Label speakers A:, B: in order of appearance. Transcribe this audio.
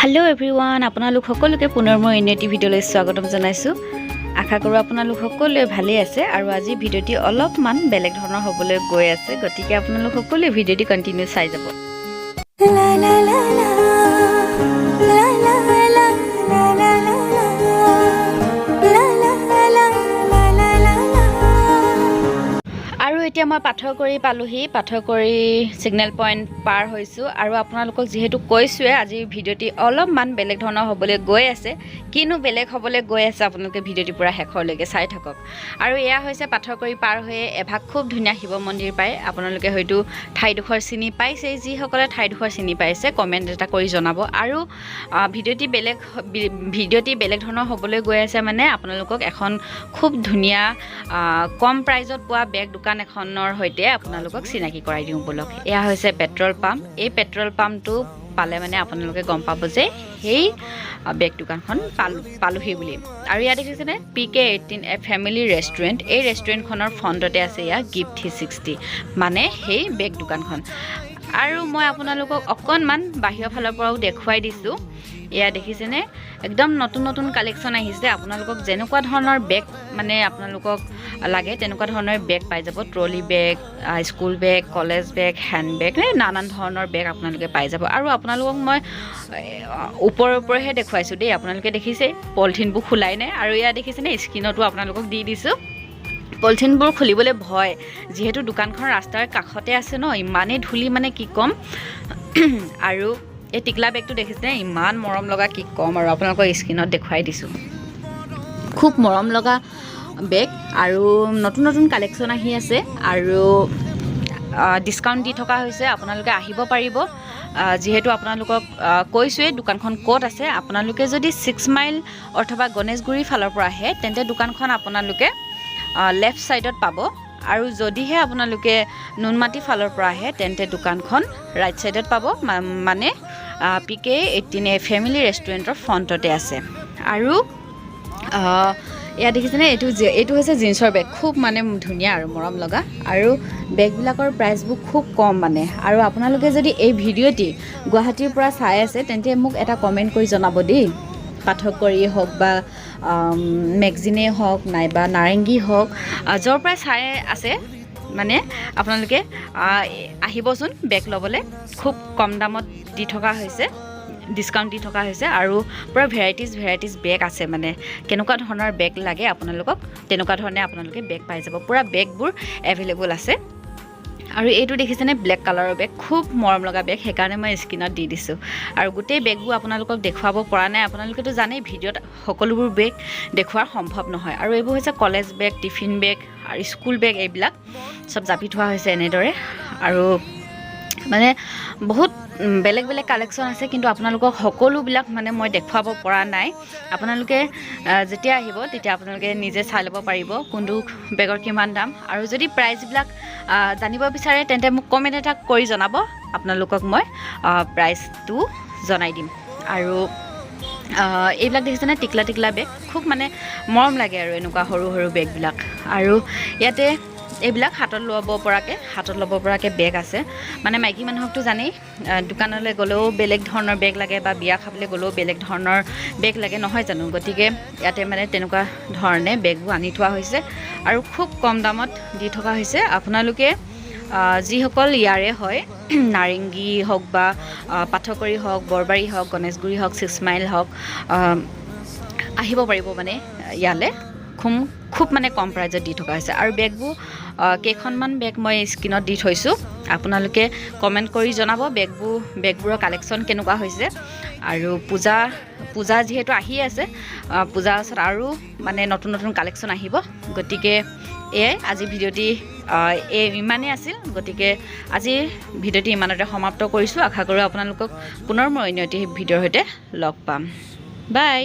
A: Hello everyone আপোনালোক সকলোকে পুনৰ মই এনে এটি ভিডিঅ'লৈ স্বাগতম জনাইছোঁ। আশা কৰোঁ আপোনালোক সকলোৱে ভালেই আছে আৰু আজি ভিডিঅ'টি অলপমান বেলেগ ধৰণৰ হ'বলৈ গৈ আছে গতিকে আপোনালোক সকলোৱে ভিডিঅ'টি কণ্টিনিউ চাই যাব। এতিয়া মই পাথৰকৰি পালোহি পাথৰকৰি ছিগনেল পইণ্ট পাৰ হৈছোঁ আৰু আপোনালোকক যিহেতু কৈছোঁৱে আজি ভিডিঅ'টি অলপমান বেলেগ ধৰণৰ হ'বলৈ গৈ আছে। কিনো বেলেগ হ'বলৈ গৈ আছে আপোনালোকে ভিডিঅ'টি পূৰা শেষৰলৈকে চাই থাকক। আৰু এয়া হৈছে পাথৰকৰি পাৰ হৈয়ে এভাগ খুব ধুনীয়া শিৱ মন্দিৰ পায়। আপোনালোকে হয়তো ঠাইডোখৰ চিনি পাইছেই যিসকলে ঠাইডোখৰ চিনি পাইছে কমেণ্ট এটা কৰি জনাব। আৰু ভিডিঅ'টি বেলেগ ভিডিঅ'টি বেলেগ ধৰণৰ হ'বলৈ গৈ আছে মানে আপোনালোকক এখন খুব ধুনীয়া কম প্ৰাইজত পোৱা বেগ দোকান এখনৰ সৈতে আপোনালোকক চিনাকি কৰাই দিওঁ বলক এয়া হৈছে পেট্ৰল পাম্প। এই পেট্ৰল পাম্পটো পালে মানে আপোনালোকে গম পাব যে সেই বেগ দোকানখন পালো পালোহি বুলি। আৰু ইয়াত দেখিছেনে? P K eighteen A family restaurant. এই ৰেষ্টুৰেণ্টখনৰ ফ্ৰণ্টতে আছে ইয়াৰ গিফ্ট থ্ৰী ছিক্সটি। মানে সেই বেগ দোকানখন আৰু মই আপোনালোকক অকণমান বাহিৰৰ ফালৰ পৰাও দেখুৱাই দিছোঁ। এয়া দেখিছেনে? একদম নতুন নতুন কালেকশ্যন আহিছে। আপোনালোকক যেনেকুৱা ধৰণৰ বেগ মানে আপোনালোকক লাগে তেনেকুৱা ধৰণৰ বেগ পাই যাব। Trolley bag school bag college bag hand bag এই নানান ধৰণৰ বেগ আপোনালোকে পাই যাব। আৰু আপোনালোকক মই এ, ওপৰে ওপৰেহে দেখুৱাইছোঁ দেই। আপোনালোকে দেখিছে পলিথিনবোৰ খোলাই নাই। আৰু এয়া দেখিছেনে স্ক্ৰীণতো আপোনালোকক দি দিছোঁ। পলিথিনবোৰ খুলিবলৈ ভয়। যিহেতু দোকানখন ৰাস্তাৰ কাষতে আছে ন ইমানেই ধূলি মানে কি ক'ম। আৰু এই টিকলা বেগটো দেখিছে ইমান মৰম লগা কি ক'ম আৰু আপোনালোকৰ স্ক্ৰীণত দেখুৱাই দিছোঁ। খুব মৰম লগা বেগ আৰু নতুন নতুন কালেকশ্যন আহি আছে আৰু ডিছকাউণ্ট দি থকা হৈছে আপোনালোকে আহিব পাৰিব। যিহেতু আপোনালোকক কৈছোঁৱেই দোকানখন ক'ত আছে। আপোনালোকে যদি ছিক্স মাইল অথবা গণেশগুৰিৰ ফালৰ পৰা আহে তেন্তে দোকানখন আপোনালোকে লেফ্ট ছাইডত পাব। আৰু যদিহে আপোনালোকে নুনমাটি ফালৰ পৰা আহে তেন্তে দোকানখন ৰাইট ছাইডত পাব। মানে পি কে এইটিন ফেমিলি ৰেষ্টুৰেণ্টৰ ফ্ৰণ্টতে আছে। আৰু এয়া দেখিছেনে? এইটো এইটো হৈছে জিন্সৰ বেগ খুব মানে ধুনীয়া আৰু মৰম লগা। আৰু বেগবিলাকৰ প্ৰাইচবোৰ খুব কম মানে। আৰু আপোনালোকে যদি এই ভিডিঅ'টি গুৱাহাটীৰ পৰা চাই আছে তেন্তে মোক এটা কমেণ্ট কৰি জনাব দেই। পাঠকৰীয়ে হওক বা মেগজিনেই হওক নাইবা নাৰেংগী হওক য'ৰ পৰাই চাই আছে মানে আপোনালোকে আহ, আহিবচোন বেগ ল'বলৈ। খুব কম দামত দি থকা হৈছে ডিছকাউণ্ট দি থকা হৈছে আৰু পূৰা ভেৰাইটিজ ভেৰাইটিজ বেগ আছে মানে। কেনেকুৱা ধৰণৰ বেগ লাগে আপোনালোকক তেনেকুৱা ধৰণে আপোনালোকে বেগ পাই যাব। পূৰা বেগবোৰ এভেইলেবল আছে। আৰু এইটো দেখিছেনে ব্লেক কালাৰৰ বেগ খুব মৰম লগা বেগ সেইকাৰণে মই স্ক্ৰীণত দি দিছোঁ। আৰু গোটেই বেগবোৰ আপোনালোকক দেখুৱাব পৰা নাই। আপোনালোকেতো জানেই ভিডিঅ'ত সকলোবোৰ বেগ দেখুওৱাৰ সম্ভৱ নহয়। আৰু এইবোৰ হৈছে college bag tiffin bag school bag এইবিলাক চব জাপি থোৱা হৈছে এনেদৰে। আৰু মানে বহুত বেলেগ বেলেগ কালেকশ্যন আছে কিন্তু আপোনালোকক সকলোবিলাক মানে মই দেখুৱাব পৰা নাই। আপোনালোকে যেতিয়া আহিব তেতিয়া আপোনালোকে নিজে চাই ল'ব পাৰিব কোনটো বেগৰ কিমান দাম। আৰু যদি প্ৰাইচবিলাক আহ, জানিব বিচাৰে তেন্তে মোক কমেণ্ট এটা কৰি জনাব। আপোনালোকক মই প্ৰাইচটো জনাই দিম। আৰু এইবিলাক দেখিছেনে? টিকলা টিকলা বেগ। খুব মানে মৰম লাগে আৰু এনেকুৱা সৰু সৰু বেগবিলাক। আৰু ইয়াতে এইবিলাক হাতত ল'ব পৰাকৈ হাতত ল'ব পৰাকৈ বেগ আছে। মানে মাইকী মানুহকতো জানেই দোকানলৈ গ'লেও বেলেগ ধৰণৰ বেগ লাগে বা বিয়া খাবলৈ গ'লেও বেলেগ ধৰণৰ বেগ লাগে নহয় জানো? গতিকে ইয়াতে মানে তেনেকুৱা ধৰণে বেগবোৰ আনি থোৱা হৈছে আৰু খুব কম দামত দি থকা হৈছে। আপোনালোকে যিসকল ইয়াৰে হয় নাৰেংগী হওক বা পাঠকৰী হওক বৰবাৰী হওক গণেশগুৰি হওক ছিক্স মাইল হওক আহ, আহিব পাৰিব মানে ইয়ালৈ। খুব খুব মানে কম প্ৰাইজত দি থকা হৈছে। আৰু বেগবোৰ কেইখনমান বেগ মই স্ক্ৰীণত দি থৈছোঁ। আপোনালোকে কমেণ্ট কৰি জনাব বেগবোৰ, বেগবোৰৰ কালেকশ্যন কেনেকুৱা হৈছে। আৰু পূজা পূজা যিহেতু আহি আছে পূজাৰ ওচৰত আৰু মানে নতুন নতুন কালেকশ্যন আহিব। গতিকে এয়াই, আজি ভিডিঅ'টি এই ইমানেই আছিল। গতিকে আজি ভিডিঅ'টি ইমানতে সমাপ্ত কৰিছোঁ। আশা কৰোঁ আপোনালোকক পুনৰ মই অন্য এটি ভিডিঅ'ৰ সৈতে লগ পাম। বাই!